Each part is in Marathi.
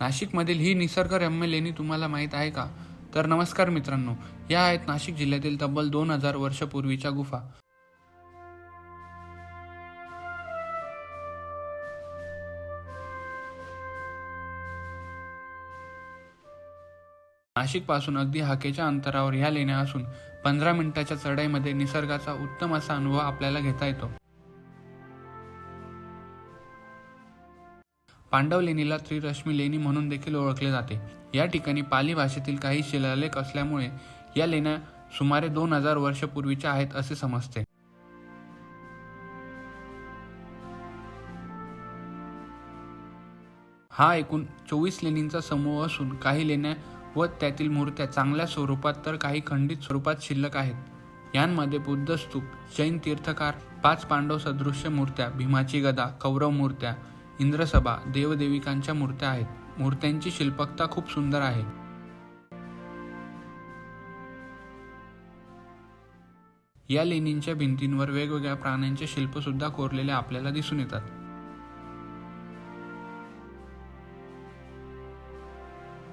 नाशिकमधील ही निसर्गरम्य लेणी तुम्हाला माहीत आहे का? तर नमस्कार मित्रांनो या आहेत नाशिक जिल्ह्यातील तब्बल दोन हजार वर्षपूर्वीच्या गुफा. नाशिकपासून अगदी हाकेच्या अंतरावर ह्या लेण्या असून पंधरा मिनिटाच्या चढाईमध्ये निसर्गाचा उत्तम असा अनुभव आपल्याला घेता येतो. पांडव लेणीला त्रिरश्मी लेणी म्हणून देखील ओळखले जाते. या ठिकाणी पाली भाषेतील काही शिलालेख असल्यामुळे या लेण्या सुमारे दोन हजार वर्षपूर्वीच्या आहेत असे समजते. हा एकूण चोवीस लेणींचा समूह असून काही लेण्या व त्यातील मूर्त्या चांगल्या स्वरूपात तर काही खंडित स्वरूपात शिल्लक आहेत. यांमध्ये बुद्धस्तूप जैन तीर्थकार पाच पांडव सदृश्य मूर्त्या भीमाची गदा कौरव मूर्त्या इंद्रसभा देवदेविकांच्या मूर्त्या आहेत. मूर्त्यांची शिल्पकता खूप सुंदर आहे. या लेणींच्या भिंतींवर वेगवेगळ्या प्राण्यांचे शिल्प सुद्धा कोरलेले आपल्याला दिसून येतात.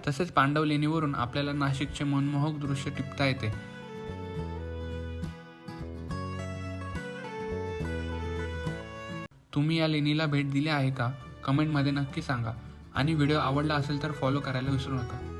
तसेच पांडव लेणीवरून आपल्याला नाशिकचे मनमोहक दृश्य टिपता येते. तुम्ही या लेणीला भेट दिली आहे का? कमेंटमध्ये नक्की सांगा. आणि व्हिडिओ आवडला असेल तर फॉलो करायला विसरू नका.